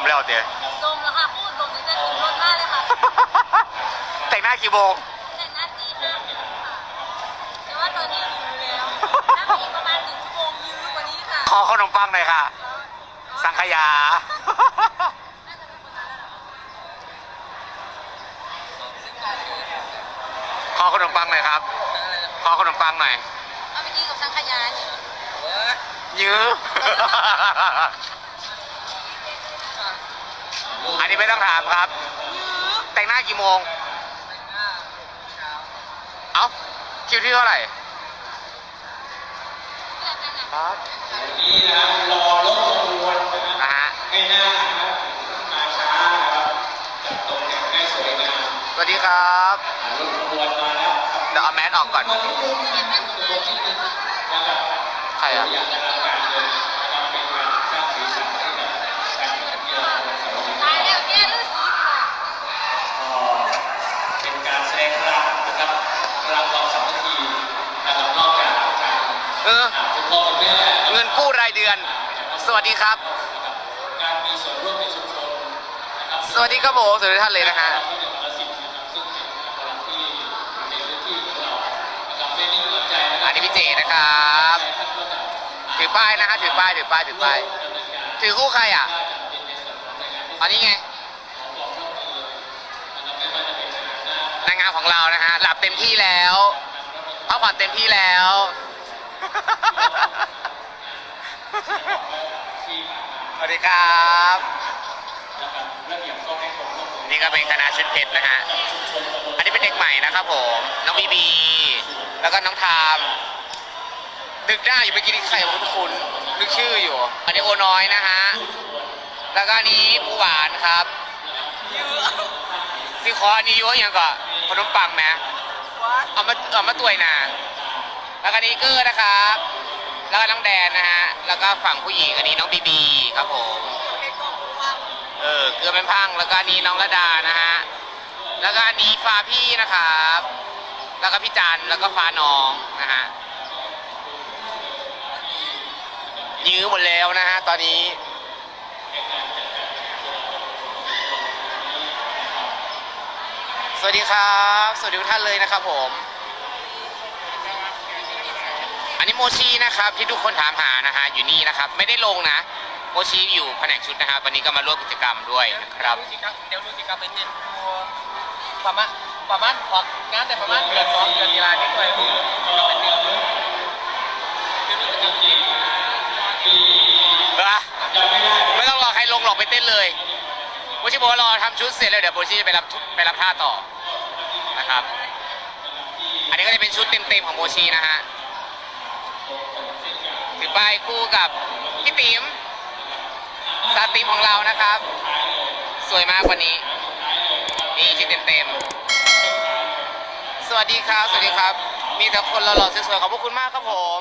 มแล้วเดี๋ยวดมแล้วค่ะพูดดมตั้งแต่ถึงรถมากเลยค่ะ แต่งหน้ากี่โมงแต่หน้าตีห้าครึ่งค่ะแต่ว่าตอนนี้ยื้อแล้วถ้ามีประมาณหนึ่งชั่วโมงยื้อกว่านี้ค่ะขอขนมปังหน่อยค่ะ สังขยาน่าจะเป็นคนนั้นแล้วขอขนมปังหน่อยครับ ขอขนมปังหน่อย เอาไปกินกับสังขยาเนี่ยยื้อ อันนี้ไม่ต้องถามครับ แต่งหน้ากี่โมง เอ้า คิวที่เท่าไหร่เพื่อนนั่นน่ะครับนี่นะรอรถขบวนนะครับนะฮะให้หน้านะครับมาช้านะครับจัดตกแต่งให้สวยงามสวัสดีครับอ่ารถขบวนมาแล้วครับเดี๋ยวเอาแมสออกก่อนวันนี้รุ่นนี้นะครับนะครับใครอะ เอออ่าคุณพ่อเงินกู้รายเดือน สวัสดีครับการมีส่วนร่วมในชุมชนนะครับสดีครับผมสวัสดีทุกท่านเลยนะฮะก็เดี๋ยวละสิ่งนะครับซึ่งเป็นพลังที่ในพื้นที่ของเรานะครับไม่นิ่งนอนใจนะคอัรันนี้พี่เจนะครับท่านก็จะถือป้ายนะฮะถือป้ายถือป้ายถือป้ายดำเนินการถือคู่ใครอะว่าจะเป็นในส่วนของในงานที่อันนี้ไงขอความร่วมมือนะครับไม่ว่าจะเป็นงานหน้านางามของเรานะฮะหลับเต็มที่แล้วพักผ่อนเต็มที่แล้วที่ผ่านมา สวัสดีครับนะครับระเบียบก็ให้ความร่วมมือนี่ก็เป็นคณะชุดเพชรนะฮะกับชุมชนตำบลอันนี้เป็นเด็กใหม่นะครับผม น้องบีบี แล้วก็น้องทามนึกได้อยู่เมื่อกี้นี่ใครคุ้นคุ้นๆนึกชื่ออยู่ อันนี้โอน้อยนะฮะ แล้วก็อันนี้ปูหวานครับซีคออันนี้อยั่วยังก่อนขนมปังไหมเอามาเอามาตัวยนา แล้วก็นนี้เกอร์นะครับ แล้วก็น้องแดนนะฮะ แล้วก็ฝั่งผู้หญิงอันนี้น้องบีบีครับผม เออ เกลือเป็นพัง แล้วก็อันนี้น้องระดานะฮะ แล้วก็อันนี้ฟ้าพี่นะครับ แล้วก็พี่จัน แล้วก็ฟ้าน้องนะฮะ ยื้อหมดแล้วนะฮะตอนนี้สวัสดีครับ สวัสดีทุกท่านเลยนะครับผม อันนี้โมชีนะครับที่ทุกคนถามหานะฮะอยู่นี่นะครับ ไม่ได้ลงนะ โมชีอยู่แผนกชุดนะครับวันนี้ก็มาร่วมกิจกรรมด้วยนะครับดูสิครับเดี๋ยวดูสิครับไปเต้นตัวประมาณประมาณออกงานแต่ประมาณเดือนสองเดือนกีฬานิดหน่อยดูดูสิครับไปเต้เดี๋ยวดูสิครับเออไม่ต้องรอใครลงหรอกไปเต้นเลยโมชิบอกว่ารอทำชุดเสร็จแล้วเดี๋ยวโมชิจะไปรับชุดไปรับท่าต่อนะครับ อันนี้ก็จะเป็นชุดเต็มๆของโมชินะฮะ ป้ายคู่กับพี่ปิ๋มซาติมของเรานะครับ สวยมากวันนี้นี่ชุดเต็มๆสวัสดีครับ สวัสดีครับ มีแต่คนหล่อๆสวยๆขอบพระคุณมากครับผม